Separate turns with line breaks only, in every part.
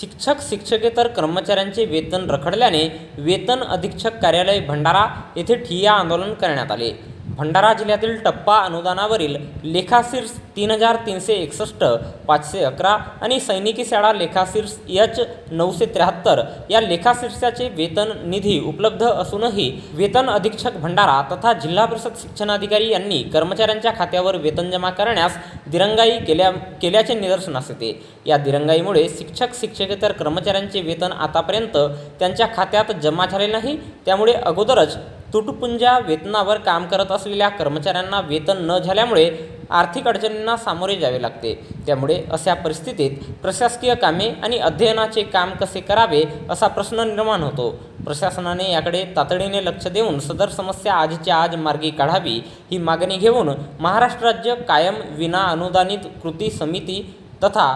शिक्षक शिक्षकेतर कर्मचाऱ्यांचे वेतन रखडल्याने वेतन अधीक्षक कार्यालय भंडारा येथे ठिय्या आंदोलन करण्यात आले. भंडारा जिल्ह्यातील टप्पा अनुदानावरील लेखाशीर्ष तीन हजार तीनशे एकसष्ट पाचशे अकरा आणि सैनिकी शाळा लेखाशीर्ष एच नऊशे त्र्याहत्तर या लेखाशीर्षाचे वेतन निधी उपलब्ध असूनही वेतन अधीक्षक भंडारा तथा जिल्हा परिषद शिक्षणाधिकारी यांनी कर्मचाऱ्यांच्या खात्यावर वेतन जमा करण्यास दिरंगाई केल्या केल्याचे निदर्शनास येते या दिरंगाईमुळे शिक्षक शिक्षकेतर कर्मचाऱ्यांचे वेतन आतापर्यंत त्यांच्या खात्यात जमा झाले नाही. त्यामुळे अगोदरच तुटपुंजा वेतनावर काम करत असलेल्या कर्मचाऱ्यांना वेतन न झाल्यामुळे आर्थिक अडचणींना सामोरे जावे लागते. त्यामुळे अशा परिस्थितीत प्रशासकीय कामे आणि अध्ययनाचे काम कसे करावे असा प्रश्न निर्माण होतो. प्रशासनाने याकडे तातडीने लक्ष देऊन सदर समस्या आजच्या आज मार्गी काढावी ही मागणी घेऊन महाराष्ट्र राज्य कायम विना अनुदानित कृती समिती तथा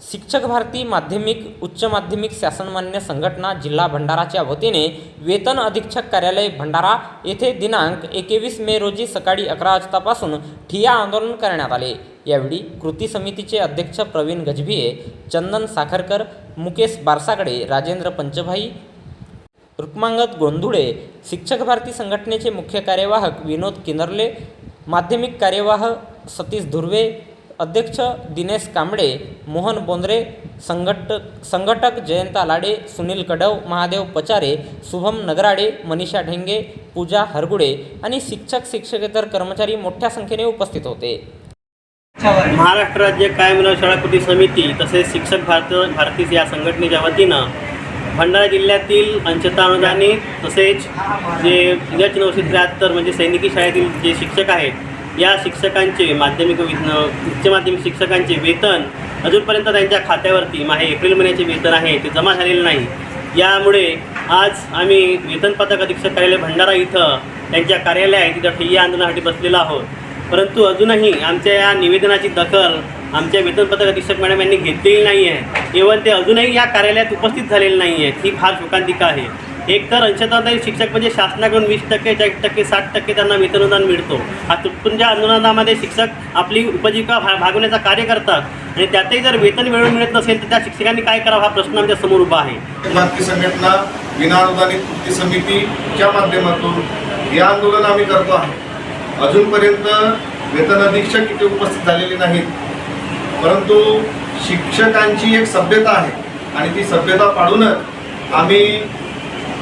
शिक्षक भारती माध्यमिक उच्च माध्यमिक शासनमान्य संघटना जिल्हा भंडाराच्या वतीने वेतन अधीक्षक कार्यालय भंडारा येथे दिनांक एकवीस मे रोजी सकाळी अकरा वाजतापासून ठिया आंदोलन करण्यात आले. यावेळी कृती समितीचे अध्यक्ष प्रवीण गजभिये चंदन साखरकर मुकेश बारसाकडे राजेंद्र पंचभाई रुक्मांगत गोंधुळे शिक्षक भारती संघटनेचे मुख्य कार्यवाहक विनोद किनरले माध्यमिक कार्यवाह सतीश धुर्वे अध्यक्ष दिनेश कांबळे मोहन बोंद्रे संघटक संघटक जयंता लाडे सुनील कडव महादेव पचारे शुभम नगराडे मनीषा ढेंगे पूजा हरगुडे आणि शिक्षक शिक्षकेतर कर्मचारी मोठ्या संख्येने उपस्थित होते.
महाराष्ट्र राज्य कायम शाळा कृती समिती तसेच शिक्षक भारत भारतीस या संघटनेच्या वतीनं भंडारा जिल्ह्यातील अंशता अनुदानित तसेच जे एच नऊशे त्र्याहत्तर म्हणजे सैनिकी शाळेतील जे शिक्षक आहेत या शिक्षकांचे माध्यमिक उच्च माध्यमिक शिक्षकांचे वेतन अजूनपर्यंत त्यांच्या खात्यावरती माहे एप्रिल महिन्याचे वेतन आहे ते जमा झालेले नाही. यामुळे आज आम्ही वेतन पथक अधीक्षक कार्यालय भंडारा इथं त्यांच्या कार्यालय आहे तिथं ठिय्या आंदोलनासाठी बसलेलो आहोत. परंतु अजूनही आमच्या या निवेदनाची दखल आमच्या वेतन पथक अधीक्षक मॅडम यांनी घेतलेली नाही आहे इव्हन ते अजूनही या कार्यालयात उपस्थित झालेले नाही आहेत ही फार शोकांतिका आहे. एक तर अंशतः शिक्षक म्हणजे शासनाकडून वीस टक्के चाळीस टक्के साठ टक्के त्यांना वेतनुदान मिळतो. हा तुटपुंजा अनुदानामध्ये शिक्षक आपली उपजीविका भा भागवण्याचा कार्य करतात. आणि त्यातही जर वेतन वेळेवर मिळत नसेल तर त्या शिक्षकांनी काय करावं हा प्रश्न आमच्यासमोर उभा आहे.
संघटना विनाअनुदानित कृती समितीच्या माध्यमातून हे आंदोलन आम्ही करतो आहे. अजूनपर्यंत वेतन अधीक्षक इथे उपस्थित झालेले नाहीत. परंतु शिक्षकांची एक सभ्यता आहे. आणि ती सभ्यता पाडूनच आम्ही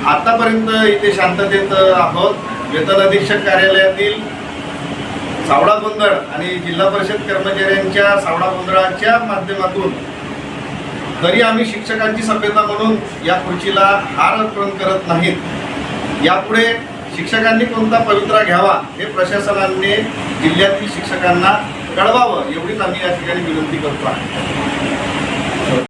आतापर्यंत इथे शांततेत आहोत. वेतन अधीक्षक कार्यालयातील सावडा गोंधळ आणि जिल्हा परिषद कर्मचाऱ्यांच्या सावडा गोंधळाच्या माध्यमातून तरी आम्ही शिक्षकांची सभ्यता म्हणून या खुर्चीला हार अर्पण करत नाहीत. यापुढे शिक्षकांनी कोणता पवित्रा घ्यावा हे प्रशासनाने जिल्ह्यातील शिक्षकांना कळवावं एवढीच आम्ही या ठिकाणी विनंती करतो आहे.